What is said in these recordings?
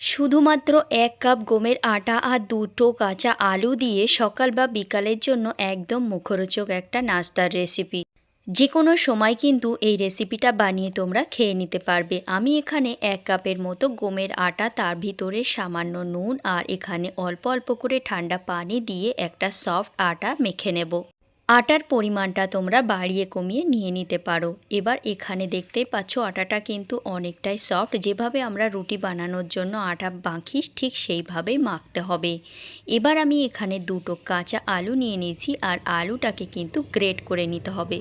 শুধুমাত্র এক কাপ গমের আটা আর দুটো কাঁচা আলু দিয়ে সকাল বা বিকালের জন্য একদম মুখরোচক একটা নাস্তার রেসিপি যে কোনো সময় কিন্তু এই রেসিপিটা বানিয়ে তোমরা খেয়ে নিতে পারবে। আমি এখানে এক কাপের মতো গমের আটা, তার ভিতরে সামান্য নুন আর এখানে অল্প অল্প করে ঠান্ডা পানি দিয়ে একটা সফট আটা মেখে নেব। আটার পরিমাণটা তোমরা বাড়িয়ে কমিয়ে নিয়ে নিতে পারো। এবার এখানে দেখতে পাচ্ছ, আটাটা কিন্তু অনেকটাই সফট। যেভাবে আমরা রুটি বানানোর জন্য আটা মাখি ঠিক সেইভাবে মাখতে হবে। এবার আমি এখানে দুটো কাঁচা আলু নিয়ে নিয়েছি আর আলুটাকে কিন্তু গ্রেট করে নিতে হবে।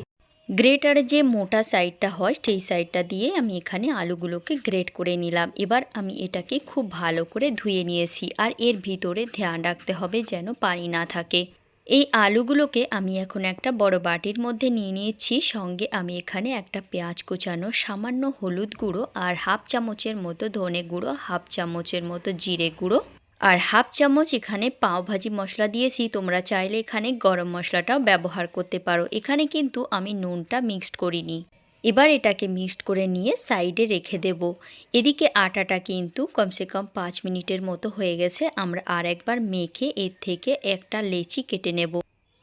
গ্রেটারের যে মোটা সাইডটা হয়, সেই সাইডটা দিয়ে আমি এখানে আলুগুলোকে গ্রেট করে নিলাম। এবার আমি এটাকে খুব ভালো করে ধুয়ে নিয়েছি আর এর ভিতরে ধ্যান রাখতে হবে যেন পানি না থাকে। এই আলুগুলোকে আমি এখন একটা বড় বাটির মধ্যে নিয়ে নিয়েছি। সঙ্গে আমি এখানে একটা পেঁয়াজ কুচানো, সামান্য হলুদ গুঁড়ো আর হাফ চামচের মতো ধনে গুঁড়ো, হাফ চামচের মতো জিরে গুঁড়ো আর হাফ চামচ এখানে পাওভাজি মশলা দিয়েছি। তোমরা চাইলে এখানে গরম মশলাটাও ব্যবহার করতে পারো। এখানে কিন্তু আমি নুনটা মিক্সড করিনি। এবার এটাকে মিক্সড করে নিয়ে সাইডে রেখে দেব। এদিকে আটাটা কিন্তু কমসে কম পাঁচ মিনিটের মতো হয়ে গেছে। আমরা আর একবার মেখে এর থেকে একটা লেচি কেটে নেব।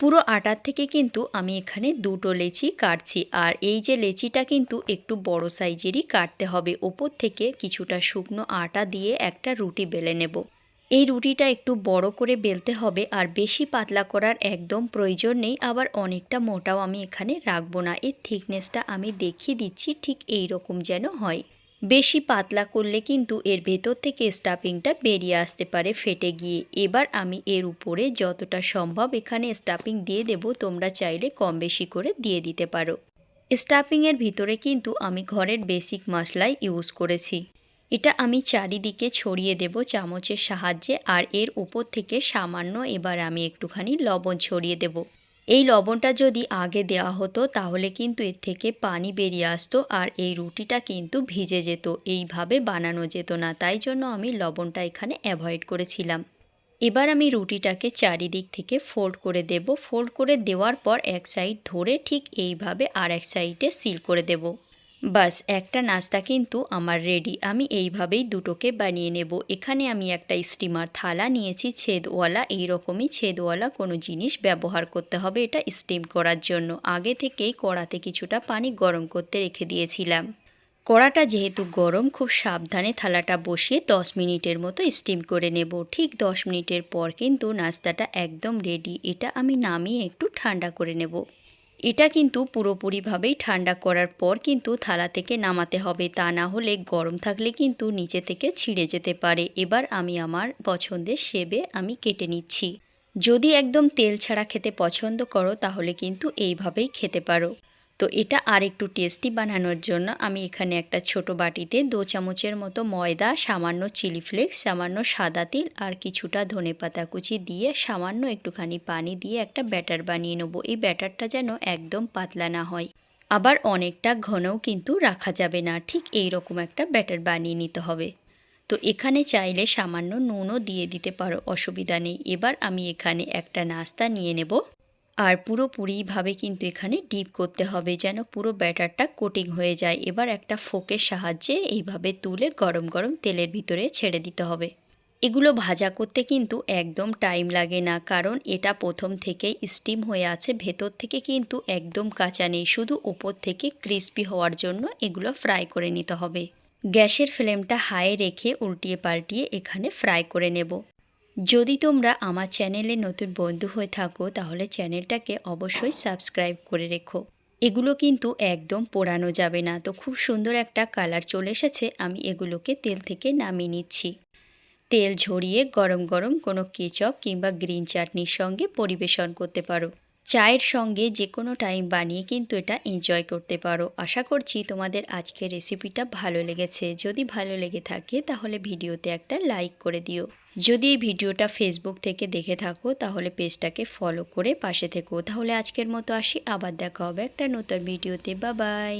পুরো আটার থেকে কিন্তু আমি এখানে দুটো লেচি কাটছি। আর এই যে লেচিটা কিন্তু একটু বড় সাইজেরই কাটতে হবে। ওপর থেকে কিছুটা শুকনো আটা দিয়ে একটা রুটি বেলে নেব। এই রুটিটা একটু বড় করে বেলতে হবে আর বেশি পাতলা করার একদম প্রয়োজন নেই। আবার অনেকটা মোটাও আমি এখানে রাখব না। এর থিকনেসটা আমি দেখিয়ে দিচ্ছি ঠিক এই রকম যেন হয়। বেশি পাতলা করলে কিন্তু এর ভেতর থেকে স্টাফিংটা বেরিয়ে আসতে পারে, ফেটে গিয়ে। এবার আমি এর উপরে যতটা সম্ভব এখানে স্টাফিং দিয়ে দেব। তোমরা চাইলে কম বেশি করে দিয়ে দিতে পারো। স্টাফিংয়ের ভিতরে কিন্তু আমি ঘরের বেসিক মশলাই ইউজ করেছি। এটা আমি চারিদিকে ছড়িয়ে দেব চামচের সাহায্যে আর এর উপর থেকে সামান্য এবার আমি একটুখানি লবণ ছড়িয়ে দেব। এই লবণটা যদি আগে দেওয়া হতো তাহলে কিন্তু এর থেকে পানি বেরিয়ে আসতো আর এই রুটিটা কিন্তু ভিজে যেত, এইভাবে বানানো যেত না, তাই জন্য আমি লবণটা এখানে অ্যাভয়েড করেছিলাম। এবার আমি রুটিটাকে চারিদিক থেকে ফোল্ড করে দেব। ফোল্ড করে দেওয়ার পর এক সাইড ধরে ঠিক এইভাবে আর এক সাইডে সিল করে দেবো। বাস, একটা নাস্তা কিন্তু আমার রেডি আমি এইভাবেই দুটোকে বানিয়ে নেব। এখানে আমি একটা স্টিমার থালা নিয়েছি, ছেদওয়ালা এই রকমই ছেদওয়ালা কোনো জিনিস ব্যবহার করতে হবে এটা স্টিম করার জন্য। আগে থেকেই কড়াতে কিছুটা পানি গরম করতে রেখে দিয়েছিলাম। কড়াটা যেহেতু গরম, খুব সাবধানে থালাটা বসিয়ে দশ মিনিটের মতো স্টিম করে নেব। ঠিক দশ মিনিটের পর কিন্তু নাস্তাটা একদম রেডি এটা আমি নামিয়ে একটু ঠান্ডা করে নেব। এটা কিন্তু পুরোপুরিভাবেই ঠান্ডা করার পর কিন্তু থালা থেকে নামাতে হবে। তা না হলে গরম থাকলে কিন্তু নিচে থেকে ছিঁড়ে যেতে পারে। এবার আমি আমার পছন্দের সেবে আমি কেটে নিচ্ছি। যদি একদম তেল ছাড়া খেতে পছন্দ করো, তাহলে কিন্তু এইভাবেই খেতে পারো। তো এটা আর একটু টেস্টি বানানোর জন্য আমি এখানে একটা ছোট বাটিতে দু চামচের মতো ময়দা, সামান্য চিলি ফ্লেক্স সামান্য সাদা তিল আর কিছুটা ধনে পাতা কুচি দিয়ে সামান্য একটুখানি পানি দিয়ে একটা ব্যাটার বানিয়ে নেব। এই ব্যাটারটা যেন একদম পাতলা না হয়। আবার অনেকটা ঘনও কিন্তু রাখা যাবে না, ঠিক এই রকম একটা ব্যাটার বানিয়ে নিতে হবে। তো এখানে চাইলে সামান্য নুনও দিয়ে দিতে পারো, অসুবিধা নেই। এবার আমি এখানে একটা নাস্তা নিয়ে নেব। আর পুরোপুরিভাবে কিন্তু এখানে ডিপ করতে হবে যেন পুরো ব্যাটারটা কোটিং হয়ে যায়। এবার একটা ফোকের সাহায্যে এইভাবে তুলে গরম গরম তেলের ভিতরে ছেড়ে দিতে হবে। এগুলো ভাজা করতে কিন্তু একদম টাইম লাগে না, কারণ এটা প্রথম থেকেই স্টিম হয়ে আছে, ভেতর থেকে কিন্তু একদম কাঁচা নেই। শুধু ওপর থেকে ক্রিস্পি হওয়ার জন্য এগুলো ফ্রাই করে নিতে হবে। গ্যাসের ফ্লেমটা হাই রেখে উল্টিয়ে পাল্টিয়ে এখানে ফ্রাই করে নেব। যদি তোমরা আমার চ্যানেলে নতুন বন্ধু হয়ে থাকো, তাহলে চ্যানেলটাকে অবশ্যই সাবস্ক্রাইব করে রেখো। এগুলো কিন্তু একদম পোড়ানো যাবে না। তো খুব সুন্দর একটা কালার চলে এসেছে। আমি এগুলোকে তেল থেকে নামিয়ে নিচ্ছি। তেল ঝরিয়ে গরম গরম কোনো কেচপ কিংবা গ্রিন চাটনির সঙ্গে পরিবেশন করতে পারো। চায়ের সঙ্গে যে কোনো টাইম বানিয়ে কিন্তু এটা এনজয় করতে পারো। আশা করছি তোমাদের আজকের রেসিপিটা ভালো লেগেছে। যদি ভালো লেগে থাকে, তাহলে ভিডিওতে একটা লাইক করে দিও। যদি এই ভিডিওটা ফেসবুক থেকে দেখে থাকো, তাহলে পেজটাকে ফলো করে পাশে থেকো। তাহলে আজকের মতো আসি, আবার দেখা হবে একটা নতুন ভিডিওতে। বা বাই